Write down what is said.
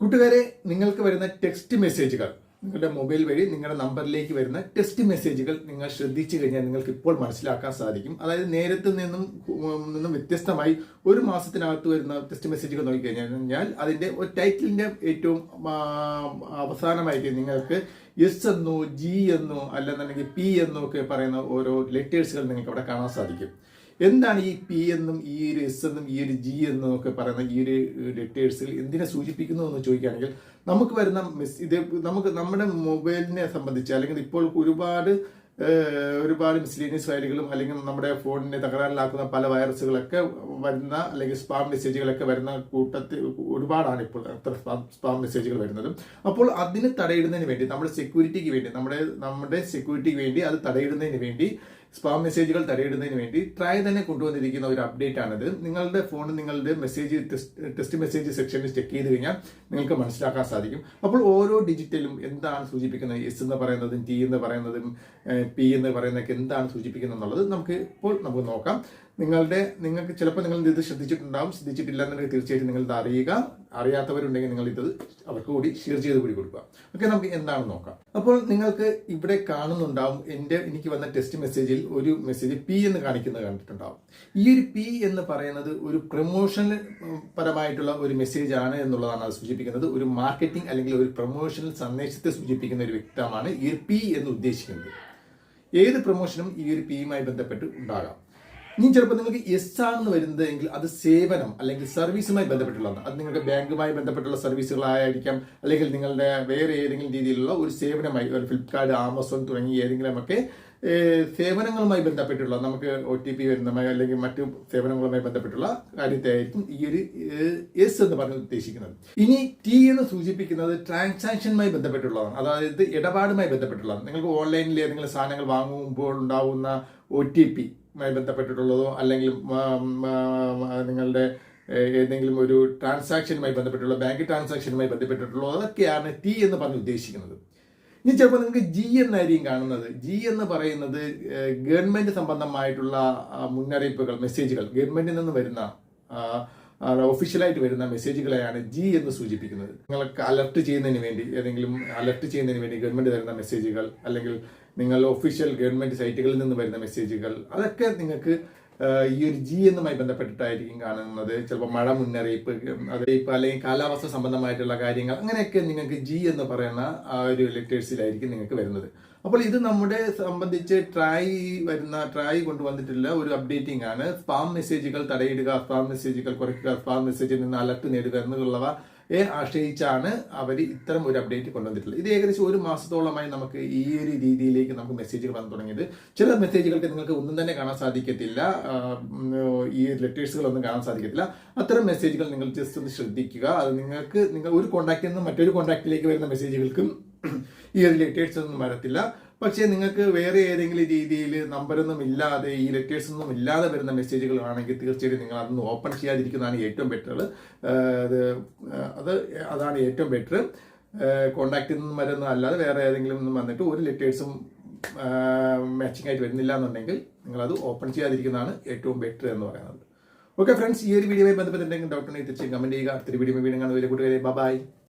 കൂട്ടുകാരെ നിങ്ങൾക്ക് വരുന്ന ടെക്സ്റ്റ് മെസ്സേജുകൾ നിങ്ങളുടെ മൊബൈൽ വഴി നിങ്ങളുടെ നമ്പറിലേക്ക് വരുന്ന ടെക്സ്റ്റ് മെസ്സേജുകൾ നിങ്ങൾ ശ്രദ്ധിച്ചു കഴിഞ്ഞാൽ നിങ്ങൾക്ക് ഇപ്പോൾ മനസ്സിലാക്കാൻ സാധിക്കും. അതായത് നേരത്തെ നിന്നും നിന്നും വ്യത്യസ്തമായി ഒരു മാസത്തിനകത്ത് വരുന്ന ടെക്സ്റ്റ് മെസ്സേജുകൾ നോക്കിക്കഴിഞ്ഞാൽ അതിന്റെ ഒരു ടൈറ്റിലിന്റെ ഏറ്റവും അവസാനമായിട്ട് നിങ്ങൾക്ക് എസ് എന്നോ ജി എന്നോ അല്ലെന്നുണ്ടെങ്കിൽ പി എന്നോ ഒക്കെ പറയുന്ന ഓരോ ലെറ്റേഴ്സുകൾ നിങ്ങൾക്ക് അവിടെ കാണാൻ സാധിക്കും. എന്താണ് ഈ പി എന്നും ഈ ഒരു എസ് എന്നും ഈ ഒരു ജി എന്നും ഒക്കെ പറയുന്ന ഈ ഒരു ലെറ്റേഴ്സിൽ എന്തിനെ സൂചിപ്പിക്കുന്നു എന്ന് ചോദിക്കുകയാണെങ്കിൽ നമുക്ക് വരുന്ന മെസ് ഇത് നമുക്ക് നമ്മുടെ മൊബൈലിനെ സംബന്ധിച്ച് അല്ലെങ്കിൽ ഇപ്പോൾ ഒരുപാട് ഒരുപാട് മിസ്ലീനിയസ് ഫയലുകളും അല്ലെങ്കിൽ നമ്മുടെ ഫോണിനെ തകരാറിലാക്കുന്ന പല വൈറസുകളൊക്കെ വരുന്ന അല്ലെങ്കിൽ സ്പാം മെസ്സേജുകളൊക്കെ വരുന്ന കൂട്ടത്തിൽ ഒരുപാടാണ് ഇപ്പോൾ അത്ര സ്പാം മെസ്സേജുകൾ വരുന്നത്. അപ്പോൾ അതിന് തടയിടുന്നതിന് വേണ്ടി നമ്മുടെ സെക്യൂരിറ്റിക്ക് വേണ്ടി നമ്മുടെ നമ്മുടെ സെക്യൂരിറ്റിക്ക് വേണ്ടി അത് തടയിടുന്നതിന് വേണ്ടി സ്പാം മെസ്സേജുകൾ തടയിടുന്നതിന് വേണ്ടി ട്രൈ തന്നെ കൊണ്ടുവന്നിരിക്കുന്ന ഒരു അപ്ഡേറ്റ് ആണിത്. നിങ്ങളുടെ ഫോണിൽ നിങ്ങളുടെ മെസ്സേജ് ടെസ്റ്റ് മെസ്സേജ് സെക്ഷനിൽ ചെക്ക് ചെയ്ത് കഴിഞ്ഞാൽ നിങ്ങൾക്ക് മനസ്സിലാക്കാൻ സാധിക്കും. അപ്പോൾ ഓരോ ഡിജിറ്റലും എന്താണ് സൂചിപ്പിക്കുന്നത്? എസ് എന്ന് പറയുന്നതും ടി എന്ന് പറയുന്നതും പി എന്ന് പറയുന്നതൊക്കെ എന്താണ് സൂചിപ്പിക്കുന്നത് എന്നുള്ളത് നമുക്ക് ഇപ്പോൾ നമുക്ക് നോക്കാം. നിങ്ങളുടെ നിങ്ങൾക്ക് ചിലപ്പോൾ നിങ്ങൾ ഇത് ശ്രദ്ധിച്ചിട്ടുണ്ടാവും. ശ്രദ്ധിച്ചിട്ടില്ല എന്നുണ്ടെങ്കിൽ തീർച്ചയായിട്ടും നിങ്ങൾ അറിയുക. അറിയാത്തവരുണ്ടെങ്കിൽ നിങ്ങൾ ഇത് അവർക്ക് കൂടി ഷെയർ ചെയ്ത് കൂടി കൊടുക്കുക. ഓക്കെ നമുക്ക് എന്താണ് നോക്കാം? അപ്പോൾ നിങ്ങൾക്ക് ഇവിടെ കാണുന്നുണ്ടാവും എന്റെ എനിക്ക് വന്ന ടെസ്റ്റ് മെസ്സേജിൽ ഒരു മെസ്സേജ് പി എന്ന് കാണിക്കുന്നത് കണ്ടിട്ടുണ്ടാവും. ഈ ഒരു പി എന്ന് പറയുന്നത് ഒരു പ്രൊമോഷൻ പരമായിട്ടുള്ള ഒരു മെസ്സേജ് ആണ് എന്നുള്ളതാണ് അത് സൂചിപ്പിക്കുന്നത്. ഒരു മാർക്കറ്റിംഗ് അല്ലെങ്കിൽ ഒരു പ്രൊമോഷണൽ സന്ദേശത്തെ സൂചിപ്പിക്കുന്ന ഒരു വ്യക്തമാണ് ഈ ഒരു പി എന്ന് ഉദ്ദേശിക്കുന്നത്. ഏത് പ്രൊമോഷനും ഈ ഒരു പിയുമായി ബന്ധപ്പെട്ട് ഉണ്ടാകാം. ഇനി ചിലപ്പോൾ നിങ്ങൾക്ക് എസ് ആണെന്ന് വരുന്നത് എങ്കിൽ അത് സേവനം അല്ലെങ്കിൽ സർവീസുമായി ബന്ധപ്പെട്ടുള്ളതാണ്. അത് നിങ്ങളുടെ ബാങ്കുമായി ബന്ധപ്പെട്ടുള്ള സർവീസുകളായിരിക്കാം. അല്ലെങ്കിൽ നിങ്ങളുടെ വേറെ ഏതെങ്കിലും രീതിയിലുള്ള ഒരു സേവനമായി ഒരു ഫ്ലിപ്കാർട്ട് ആമസോൺ തുടങ്ങി ഏതെങ്കിലുമൊക്കെ സേവനങ്ങളുമായി ബന്ധപ്പെട്ടുള്ള നമുക്ക് ഒ ടി പി വരുന്നതുമായി അല്ലെങ്കിൽ മറ്റു സേവനങ്ങളുമായി ബന്ധപ്പെട്ടുള്ള കാര്യത്തെയായിരിക്കും ഈ ഒരു എസ് എന്ന് പറഞ്ഞ് ഉദ്ദേശിക്കുന്നത്. ഇനി ടി എന്ന് സൂചിപ്പിക്കുന്നത് ട്രാൻസാക്ഷനുമായി ബന്ധപ്പെട്ടുള്ളതാണ്. അതായത് ഇടപാടുമായി ബന്ധപ്പെട്ടുള്ളതാണ്. നിങ്ങൾക്ക് ഓൺലൈനിൽ ഏതെങ്കിലും സാധനങ്ങൾ വാങ്ങുമ്പോൾ ഉണ്ടാവുന്ന ഒ ടി പി മായി ബന്ധപ്പെട്ടിട്ടുള്ളതോ അല്ലെങ്കിൽ നിങ്ങളുടെ ഏതെങ്കിലും ഒരു ട്രാൻസാക്ഷനുമായി ബന്ധപ്പെട്ടുള്ള ബാങ്ക് ട്രാൻസാക്ഷനുമായി ബന്ധപ്പെട്ടിട്ടുള്ളതോ അതൊക്കെയാണ് ടി എന്ന് പറഞ്ഞ് ഉദ്ദേശിക്കുന്നത്. ഇനി ചിലപ്പോൾ നിങ്ങൾക്ക് ജി എന്നായിരിക്കും കാണുന്നത്. ജി എന്ന് പറയുന്നത് ഗവൺമെന്റ് സംബന്ധമായിട്ടുള്ള മുന്നറിയിപ്പുകൾ മെസ്സേജുകൾ. ഗവൺമെന്റിൽ നിന്ന് വരുന്ന ഒഫീഷ്യലായിട്ട് വരുന്ന മെസ്സേജുകളെയാണ് ജി എന്ന് സൂചിപ്പിക്കുന്നത്. നിങ്ങൾക്ക് അലർട്ട് ചെയ്യുന്നതിന് വേണ്ടി ഏതെങ്കിലും അലർട്ട് ചെയ്യുന്നതിന് വേണ്ടി ഗവൺമെന്റ് തരുന്ന മെസ്സേജുകൾ അല്ലെങ്കിൽ നിങ്ങൾ ഒഫീഷ്യൽ ഗവൺമെന്റ് സൈറ്റുകളിൽ നിന്ന് വരുന്ന മെസ്സേജുകൾ അതൊക്കെ നിങ്ങൾക്ക് ഈ ഒരു ജി എന്നുമായി ബന്ധപ്പെട്ടിട്ടായിരിക്കും കാണുന്നത്. ചിലപ്പോൾ മഴ മുന്നറിയിപ്പ് അറിയിപ്പ് അല്ലെങ്കിൽ കാലാവസ്ഥ സംബന്ധമായിട്ടുള്ള കാര്യങ്ങൾ അങ്ങനെയൊക്കെ നിങ്ങൾക്ക് ജി എന്ന് പറയുന്ന ആ ഒരു ലെറ്റേഴ്സിലായിരിക്കും നിങ്ങൾക്ക് വരുന്നത്. അപ്പോൾ ഇത് നമ്മുടെ സംബന്ധിച്ച് ട്രായ് വരുന്ന ട്രായ് കൊണ്ടുവന്നിട്ടുള്ള ഒരു അപ്ഡേറ്റിംഗ് ആണ്. സ്പാം മെസ്സേജുകൾ തടയിടുക സ്പാം മെസ്സേജുകൾ കുറയ്ക്കുക സ്പാം മെസ്സേജിൽ നിന്ന് അലർട്ട് നേടുക എന്നുള്ളവ ആശ്രയിച്ചാണ് അവർ ഇത്തരം ഒരു അപ്ഡേറ്റ് കൊണ്ടുവന്നിട്ടുള്ളത്. ഇത് ഏകദേശം ഒരു മാസത്തോളമായി നമുക്ക് ഈ ഒരു രീതിയിലേക്ക് നമുക്ക് മെസ്സേജുകൾ വന്നു തുടങ്ങിയത്. ചില മെസ്സേജുകൾക്ക് നിങ്ങൾക്ക് ഒന്നും തന്നെ കാണാൻ സാധിക്കത്തില്ല. ഈ ലെറ്റേഴ്സുകളൊന്നും കാണാൻ സാധിക്കത്തില്ല. അത്തരം മെസ്സേജുകൾ നിങ്ങൾ ജസ്റ്റ് ഒന്ന് ശ്രദ്ധിക്കുക. അത് നിങ്ങൾക്ക് നിങ്ങൾ ഒരു കോണ്ടാക്റ്റിൽ നിന്ന് മറ്റൊരു കോണ്ടാക്റ്റിലേക്ക് വരുന്ന മെസ്സേജുകൾക്കും ഈ ഒരു ലെറ്റേഴ്സ് ഒന്നും വരത്തില്ല. പക്ഷേ നിങ്ങൾക്ക് വേറെ ഏതെങ്കിലും രീതിയിൽ നമ്പറൊന്നും ഇല്ലാതെ ഈ ലെറ്റേഴ്സ് ഒന്നും ഇല്ലാതെ വരുന്ന മെസ്സേജുകൾ ആണെങ്കിൽ തീർച്ചയായിട്ടും നിങ്ങൾ അതൊന്ന് ഓപ്പൺ ചെയ്യാതിരിക്കുന്നതാണ് ഏറ്റവും ബെറ്റർ അത് അത് അതാണ് ഏറ്റവും ബെറ്റർ കോണ്ടാക്റ്റിൽ നിന്നും വരുന്ന അല്ലാതെ വേറെ ഏതെങ്കിലും നിന്നും വന്നിട്ട് ഒരു ലെറ്റേഴ്സും മാച്ചിങ് ആയിട്ട് വരുന്നില്ല എന്നുണ്ടെങ്കിൽ നിങ്ങളത് ഓപ്പൺ ചെയ്യാതിരിക്കുന്നതാണ് ഏറ്റവും ബെറ്റർ എന്ന് പറയുന്നത്. ഓക്കെ ഫ്രണ്ട്സ് ഈ ഒരു വീഡിയോയുമായി ബന്ധപ്പെട്ടിട്ടുണ്ടെങ്കിൽ ഡൗട്ട് ഉണ്ടെങ്കിൽ തീർച്ചയായും കമന്റ് ചെയ്യുക. അടുത്തൊരു വീഡിയോ വീണ്ടും കാണുന്നവരെ കൂട്ടുകാരെ ബൈ